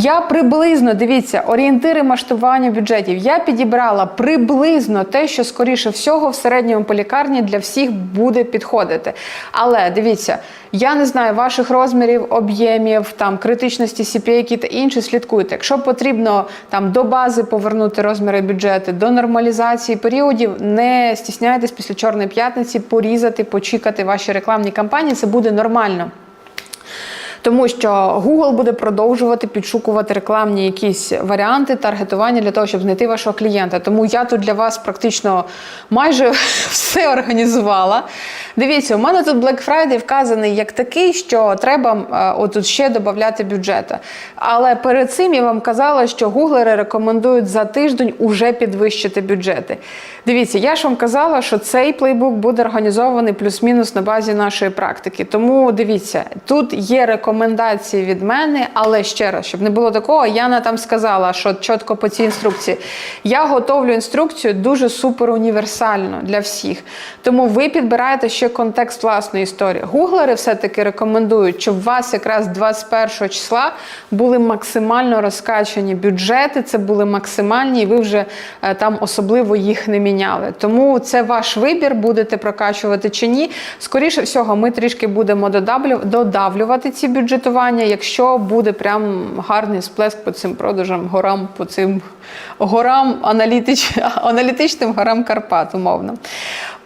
Я приблизно дивіться орієнтири масштабування бюджетів. Я підібрала приблизно те, що скоріше всього в середньому по лікарні для всіх буде підходити. Але дивіться, я не знаю ваших розмірів, об'ємів, там критичності CPA та інше. Слідкуйте. Якщо потрібно там до бази повернути розміри бюджету, до нормалізації періодів, не стісняйтесь після чорної п'ятниці порізати, почекати ваші рекламні кампанії. Це буде нормально. Тому що Google буде продовжувати підшукувати рекламні якісь варіанти таргетування для того, щоб знайти вашого клієнта. Тому я тут для вас практично майже все організувала. Дивіться, у мене тут Black Friday вказаний як такий, що треба е, отут ще додати бюджету. Але перед цим я вам казала, що гуглери рекомендують за тиждень уже підвищити бюджети. Дивіться, я ж вам казала, що цей плейбук буде організований плюс-мінус на базі нашої практики. Тому дивіться, тут є рекомендації від мене, але ще раз, щоб не було такого, Яна там сказала, що чітко по цій інструкції. Я готовлю інструкцію дуже супер універсально для всіх. Тому ви підбираєте ще контекст власної історії. Гуглери все-таки рекомендують, щоб у вас якраз 21 числа були максимально розкачані бюджети, це були максимальні, і ви вже е, там особливо їх не міняли. Тому це ваш вибір, будете прокачувати чи ні. Скоріше всього, ми трішки будемо додавлювати ці бюджетування, якщо буде прям гарний сплеск по цим продажам, горам, по цим горам аналітич, аналітичним горам Карпат, умовно.